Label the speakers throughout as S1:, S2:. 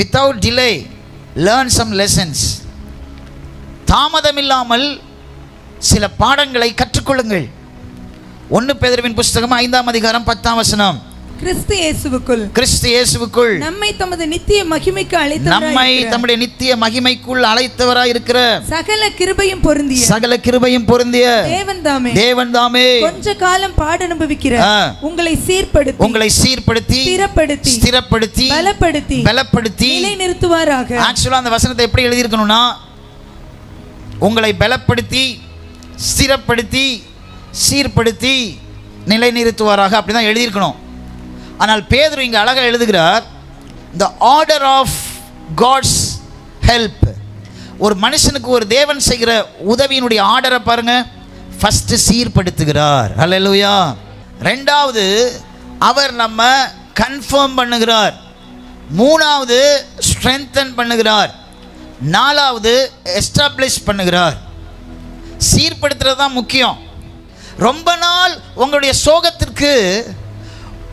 S1: Without delay learn some lessons தாமதமில்லாமல் சில பாடங்களை கற்றுக்கொள்ளுங்கள். ஒன்று பேதர்வின் புஸ்தகம் ஐந்தாம் அதிகாரம் பத்தாம் வசனம்.
S2: கிறிஸ்து இயேசுவுக்குள்.
S1: கிறிஸ்து இயேசுவுக்குள்.
S2: நம்மை தமது நித்திய மகிமைக்கு
S1: நம்மை
S2: அழைத்தவராய்
S1: தம்முடைய நித்திய மகிமைக்குள் அழைத்தவராய் இருக்கிற
S2: சகல கிருபையும் பொருந்திய
S1: சகல கிருபையும் பொருந்திய
S2: தேவன் தாமே.
S1: தேவன் தாமே.
S2: கொஞ்ச காலம் பாட அனுபவிக்கிற. உங்களை சீர்படுத்தி
S1: உங்களை சீர்படுத்தி
S2: ஸ்திரப்படுத்தி
S1: ஸ்திரப்படுத்தி
S2: பலப்படுத்தி
S1: பலப்படுத்தி.
S2: நிலை நிறுத்துவாராக
S1: ஆக்சுவலாக அந்த வசனத்தை எப்படி எழுதியிருக்கணும்னா உங்களை பலப்படுத்தி ஸ்திரப்படுத்தி சீர்படுத்தி நிலைநிறுத்துவாராக. அப்படி தான் எழுதியிருக்கணும். ஆனால் பேதர் இங்கே அழகாக எழுதுகிறார் the order of God's help ஒரு மனுஷனுக்கு ஒரு தேவன் செய்கிற உதவியினுடைய ஆர்டரை பாருங்க. ஃபஸ்ட்டு சீர்படுத்துகிறார். அல்லா ரெண்டாவது அவர் நம்ம கன்ஃபார்ம் பண்ணுகிறார். மூணாவது ஸ்ட்ரென்தன் பண்ணுகிறார். நாலாவது எஸ்டாப்ளிஷ் பண்ணுகிறார். சீர்படுத்துறது தான் முக்கியம். ரொம்ப நாள் உங்களுடைய சோகத்திற்கு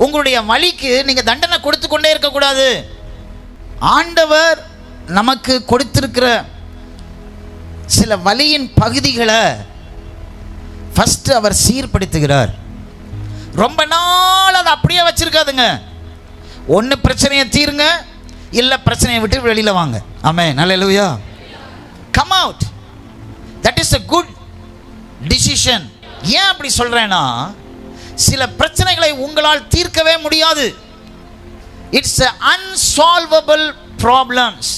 S1: உங்களுடைய வழிக்கு நீங்கள் தண்டனை கொடுத்து கொண்டே இருக்கக்கூடாது. ஆண்டவர் நமக்கு கொடுத்திருக்கிற சில வழியின் பகுதிகளை ஃபஸ்ட்டு அவர் சீர்படுத்துகிறார். ரொம்ப நாள் அதை அப்படியே வச்சுருக்காதுங்க. ஒன்று பிரச்சனையை தீருங்க இல்லை பிரச்சனையை விட்டு வெளியில் வாங்க. ஆமே நல்ல come out that is a good decision ஏன் அப்படி சொல்கிறேன்னா சில பிரச்சனைகளை உங்களால் தீர்க்கவே முடியாது. இட்ஸ் அன்சால்வபிள் ப்ராப்ளம்ஸ்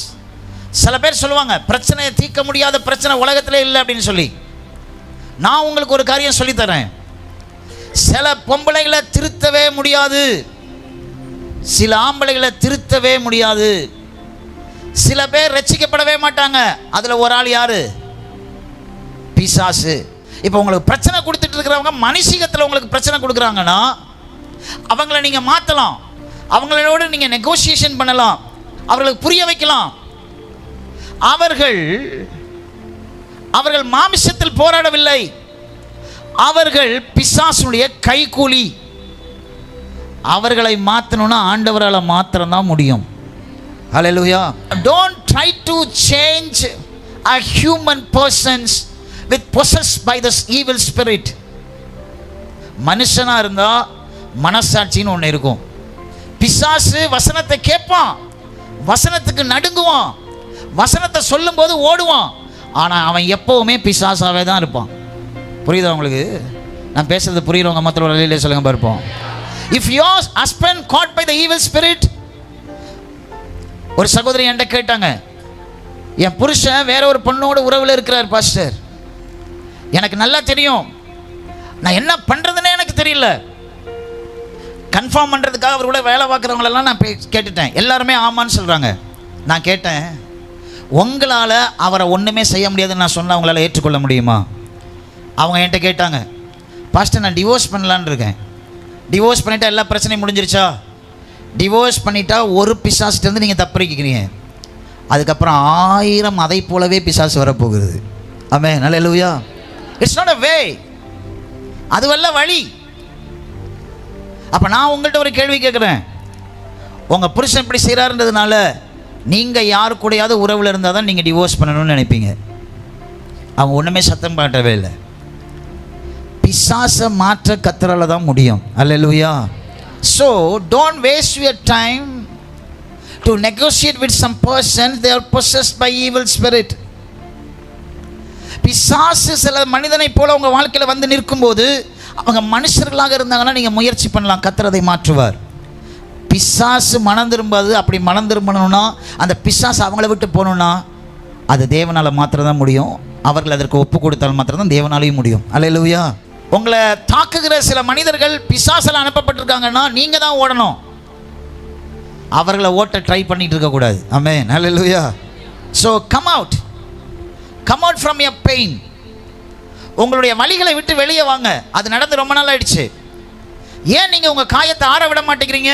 S1: சில பேர் சொல்லுவாங்க பிரச்சனையை தீர்க்க முடியாத பிரச்சனை உலகத்தில் இல்லை அப்படின்னு சொல்லி. நான் உங்களுக்கு ஒரு காரியம் சொல்லித்தரேன். சில பொம்பளைகளை திருத்தவே முடியாது. சில ஆம்பளைகளை திருத்தவே முடியாது. சில பேர் ரசிக்கப்படவே மாட்டாங்க. அதில் ஒரு ஆள் யாரு? பிசாசு. இப்போ உங்களுக்கு பிரச்சனை கொடுத்துட்டு இருக்கிறவங்க மனுஷிகத்தில் உங்களுக்கு பிரச்சனை கொடுக்குறாங்கன்னா அவங்கள நீங்கள் மாற்றலாம் அவங்களோட நீங்கள் நெகோசியேஷன் பண்ணலாம். அவர்களுக்கு புரிய வைக்கலாம். அவர்கள் அவர்கள் மாமிசத்தில் போராடவில்லை. அவர்கள் பிசாசுடைய கைக்கூலி அவர்களை மாற்றணும்னா ஆண்டவரால் மாத்திரம்தான் முடியும். முடியும் ஹalleluya don't try to change a human persons with possess by this evil spirit மனுஷனாக இருந்தால் மனசாட்சின்னு ஒன்று இருக்கும். பிசாசு வசனத்தை கேட்பான். வசனத்துக்கு நடுங்குவான். வசனத்தை சொல்லும்போது ஓடுவான். ஆனால் அவன் எப்போவுமே பிசாசாகவே தான் இருப்பான். புரியுதா உங்களுக்கு? நான் பேசுறது புரியுறவங்க மாத்திரம் வழியிலே சொல்லுங்க பார்ப்போம் if your husband got by the evil spirit ஒரு சகோதரி என்கிட்ட கேட்டாங்க என் புருஷன் வேற ஒரு பொண்ணோட உறவில் இருக்கிறார் பாஸ்டர் எனக்கு நல்லா தெரியும். நான் என்ன பண்ணுறதுன்னே எனக்கு தெரியல. கன்ஃபார்ம் பண்ணுறதுக்காக அவர் கூட வேலை பார்க்குறவங்களெல்லாம் நான் பே கேட்டுட்டேன். எல்லாருமே ஆமான்னு சொல்கிறாங்க நான் கேட்டேன் உங்களால் அவரை ஒன்றுமே செய்ய முடியாதுன்னு நான் சொன்னால் அவங்களால் ஏற்றுக்கொள்ள முடியுமா? அவங்க என்கிட்ட கேட்டாங்க பாஸ்டர் நான் டிவோர்ஸ் பண்ணலான்னு இருக்கேன். டிவோர்ஸ் பண்ணிட்டா எல்லா பிரச்சனையும் முடிஞ்சிருச்சா? டிவோர்ஸ் பண்ணிட்டா ஒரு பிசாசிட்டேருந்து நீங்கள் தப்பிக்கிறீங்க அதுக்கப்புறம் ஆயிரம் அதை போலவே பிசாசு வரப்போகுது. ஆமே நல்ல எழுவியா இட்ஸ் நாட் அ வே அதுவல்ல வழி. அப்போ நான் உங்கள்கிட்ட ஒரு கேள்வி கேட்குறேன் உங்கள் புருஷன் இப்படி செய்கிறாருன்றதுனால நீங்கள் யாரு கூடயாவது உறவில் இருந்தால் தான் நீங்கள் டிவோர்ஸ் பண்ணணும்னு நினைப்பீங்க. அவங்க ஒன்றுமே சத்தம் காட்டவே இல்லை. பிசாசை மாற்ற கத்துறால தான் முடியும். அல்ல லூயா so don't waste your time to negotiate with some person they are possessed by evil spirit பிசாசு சில மனிதனை போல உங்கள் வாழ்க்கையில் வந்து நிற்கும்போது அவங்க மனுஷர்களாக இருந்தாங்கன்னா நீங்கள் முயற்சி பண்ணலாம் கத்துறதை மாற்றுவார். பிசாசு மனம் திரும்பாது அப்படி மனம் திரும்பணும்னா அந்த பிசாசு அவங்கள விட்டு போகணுன்னா அது தேவனால் மாத்திரம் தான் முடியும். அவர்கள் அதற்கு ஒப்பு கொடுத்தால் மாத்திரம் தான் தேவனாலையும் முடியும். அல்லேலூயா உங்களை தாக்குகிற சில மனிதர்கள் பிசாசில் அனுப்பப்பட்டிருக்காங்கன்னா நீங்கள் தான் ஓடணும். அவர்களை ஓட்ட ட்ரை பண்ணிட்டு இருக்கக்கூடாது. ஆமே லூயா so come out come out from a pain உங்களுடைய வலிகளை விட்டு வெளியே வாங்க. அது நடந்து ரொம்ப நாள் ஆயிடுச்சு ஏன் நீங்கள் உங்கள் காயத்தை ஆற விட மாட்டேங்கிறீங்க?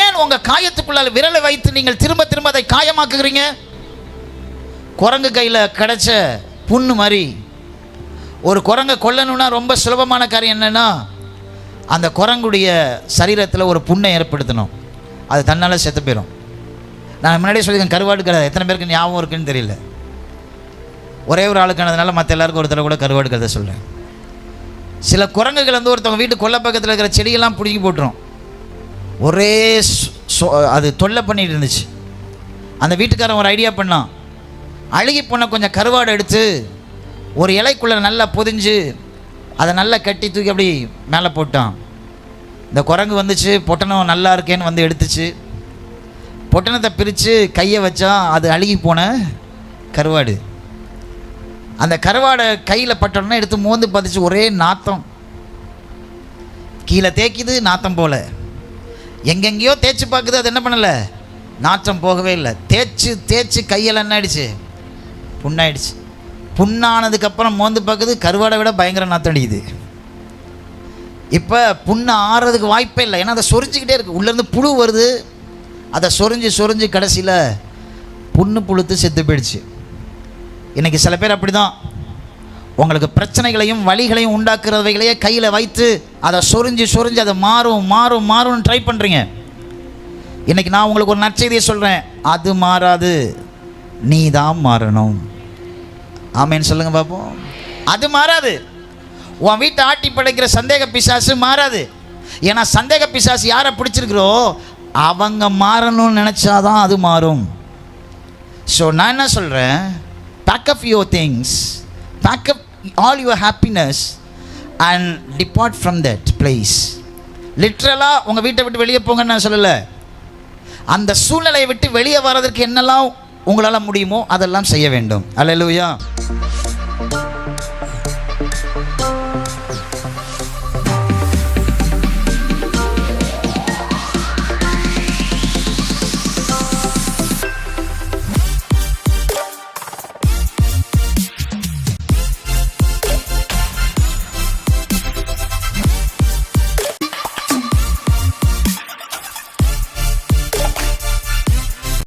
S1: ஏன் உங்கள் காயத்துக்குள்ள விரலை வைத்து நீங்கள் திரும்ப திரும்ப அதை காயமாக்குகிறீங்க? குரங்கு கையில் கிடைச்ச புண்ணு மாதிரி. ஒரு குரங்கை கொல்லணும்னா ரொம்ப சுலபமான காரியம் என்னென்னா அந்த குரங்குடைய சரீரத்தில் ஒரு புண்ணை ஏற்படுத்தணும். அது தன்னால் செத்து போயிடும் நான் முன்னாடியே சொல்லியிருக்கேன் கருவாடு கதை எத்தனை பேருக்கு ஞாபகம் இருக்குன்னு தெரியல. ஒரே ஒரு ஆளுக்கானதுனால மற்ற எல்லாருக்கும் ஒருத்தர் கூட கருவாடு கதை சொல்கிறேன் சில குரங்குகள் வந்து ஒருத்தவங்க வீட்டு கொல்லை பக்கத்தில் இருக்கிற செடியெல்லாம் பிடுங்கி போட்டுரும். ஒரே அது தொல்லை பண்ணிட்டு இருந்துச்சு. அந்த வீட்டுக்காரன் ஒரு ஐடியா பண்ணான். அழுகி போன கொஞ்சம் கருவாடு எடுத்து ஒரு இலைக்குள்ளே நல்லா பொதிஞ்சு அதை நல்லா கட்டி தூக்கி அப்படி மேலே போட்டான். இந்த குரங்கு வந்துச்சு பொட்டணம் நல்லா இருக்கேன்னு வந்து எடுத்துச்சு. பொட்டணத்தை பிரித்து கையை வச்சா அது அழுகி போன கருவாடு. அந்த கருவாடை கையில் பட்டோன்னா எடுத்து மோந்து பதிச்சு ஒரே நாத்தம். கீழே தேய்க்குது நாத்தம் போல. எங்கெங்கேயோ தேய்ச்சி பார்க்குது அது என்ன பண்ணலை? நாற்றம் போகவே இல்லை. தேய்ச்சி தேய்ச்சி கையில் என்ன ஆயிடுச்சு? புண்ணாயிடுச்சு. புண்ணானதுக்கப்புறம் மோந்து பார்க்குது கருவாடை விட பயங்கர நாத்தம் அடிக்குது. இப்போ புண்ணு ஆறுறதுக்கு வாய்ப்பே இல்லை. ஏன்னா அதை சொரிஞ்சிக்கிட்டே இருக்குது உள்ளேருந்து புழு வருது. அதை சொரிஞ்சு சொரிஞ்சு கடைசியில் புண்ணு புழுத்து செத்து போயிடுச்சு. இன்றைக்கி சில பேர் அப்படி தான் உங்களுக்கு பிரச்சனைகளையும் வலிகளையும் உண்டாக்குறவைகளையே கையில் வைத்து அதை சொரிஞ்சு சொரிஞ்சு அதை மாறும் மாறும் மாறும்னு ட்ரை பண்ணுறீங்க இன்றைக்கி நான் உங்களுக்கு ஒரு நற்செய்தியை சொல்கிறேன் அது மாறாது. நீ தான் மாறணும். ஆமேன்னு சொல்லுங்கள் பார்ப்போம் அது மாறாது. உன் வீட்டை ஆட்டி படைக்கிற சந்தேக பிசாசு மாறாது. ஏன்னா சந்தேக பிசாசு யாரை பிடிச்சிருக்கிறோ அவங்க மாறணும்னு நினச்சாதான் அது மாறும். ஸோ நான் என்ன சொல்கிறேன் pack up your things pack up all your happiness and depart from that place லிட்ரலாக உங்கள் வீட்டை விட்டு வெளியே போங்கன்னு நான் சொல்லலை. அந்த சூழ்நிலையை விட்டு வெளியே வர்றதற்கு என்னெல்லாம் உங்களால் முடியுமோ அதெல்லாம் செய்ய வேண்டும். அல்லேலூயா